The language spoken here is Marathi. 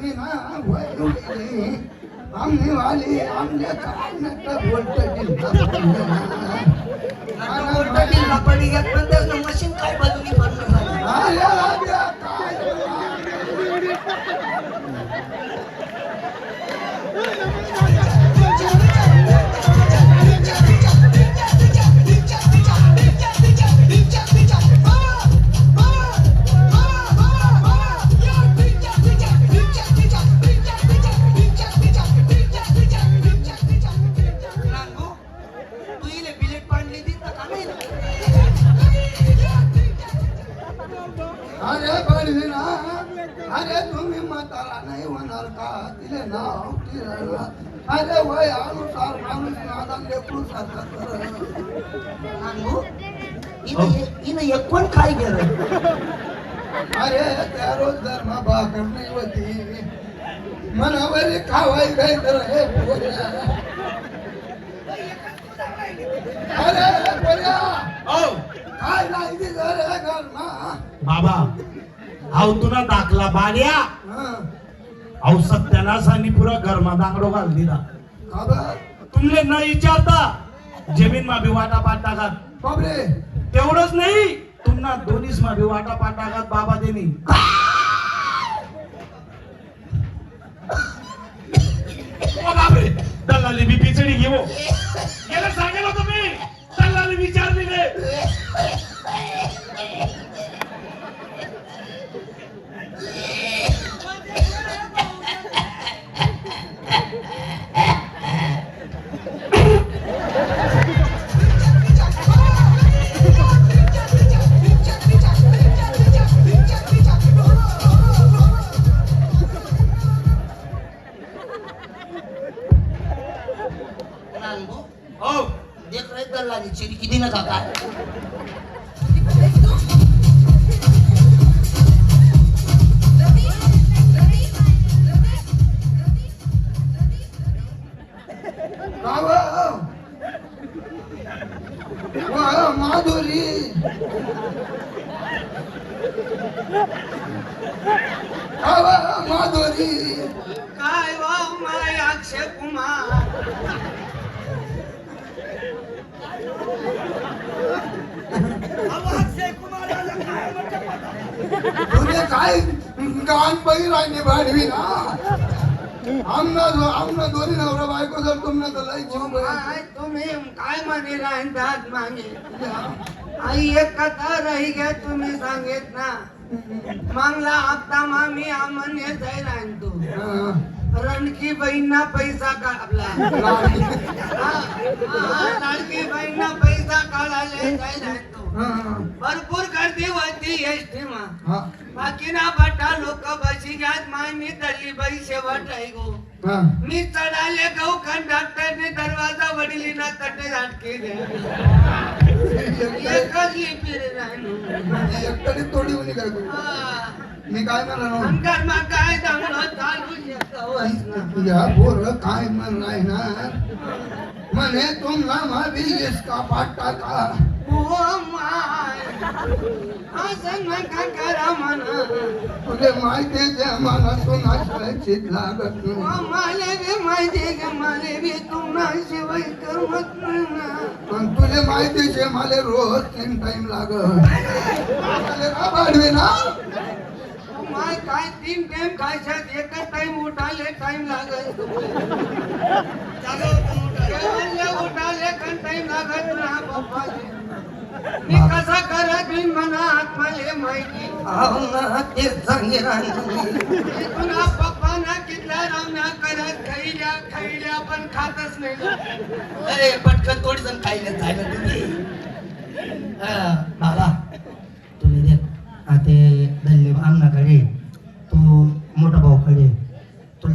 अरे ना आमने वाली आमने काय नका बोलत अरे बडवी ना अरे तुम्ही म्हातारा नाही होणार का? तिले नाव तिला अरे वय अनुसार माणूस नादान लेकरू सारखा करत. हिनं काय गेलं? अरे त्या रोज धर्मा भाकर नाही होती. मनावर खावाय काय तर हे पोऱ्या. अरे पोऱ्या, औ काय नाही दिलं रे घरमा बाबा अहो तुला दाखला बाड्या हं, अहो सत्यानाशाने पुरा घरमा दांगडो घाल दिला? तुमले न विचारता जमीन मा बी वाटा पाट टाकात बापरे. तेवढंच नाही तुम्हाला दोन्हीच मा बी वाटा पाट टाकात बाबा देनी बापरे दल्लाली बी पिचडी घेऊ. गेलं देख रे चिरी किती नका काय माधुरी माधुरी तुझे काय गाण पै राहिली भाडवी ना? आमना आमना दोन्ही नवरा बायको जर तुमना तर लई जीव तुम्ही काय म्हणे राहतात मागे? आई एक कथा रही गे तुम्ही सांगेत ना. मागला हप्ता मामी आमन येत आहे राहीन तू. रणकी बहीणना पैसा का आपला? लाडकी. हा, भरपूर गर्दी होती एसटी मा. बाकी ना बटा लोक बसी घ्यात माय मी तल्ली बाई शेवट आहे गो. मी चढाले गहू कंडक्टरने दरवाजा वडिलीना तटे झाटके एकच लिपी रे. एकट्याने तोडी उनी काय. मी काय म्हणणार अंगात मग काय चांगलं चालू ना. म्हण नाही ना म्हणे तुम्हाला मावी इसका पाठ ओ माय असं नका करा म्हणा. तुझे माहिती जे मला सुनाशिवाय लागत ओ नाही. माले बी माहिती का माले बी तुम्हाला शिवाय करमत नाही. ना पण तुझे माहिती जे मला रोज तीन टाइम लागत. मला ना माय काय तीन टाइम खायच्यात एकच टाइम उठाले टाइम लागत. कसा मनात मले माहिती. आत्माले ना ते सांगे मी तुला पप्पा ना कितला रावना करत खैल्या खैल्या पण खातच नाही. अरे पटकन थोडी जण खायला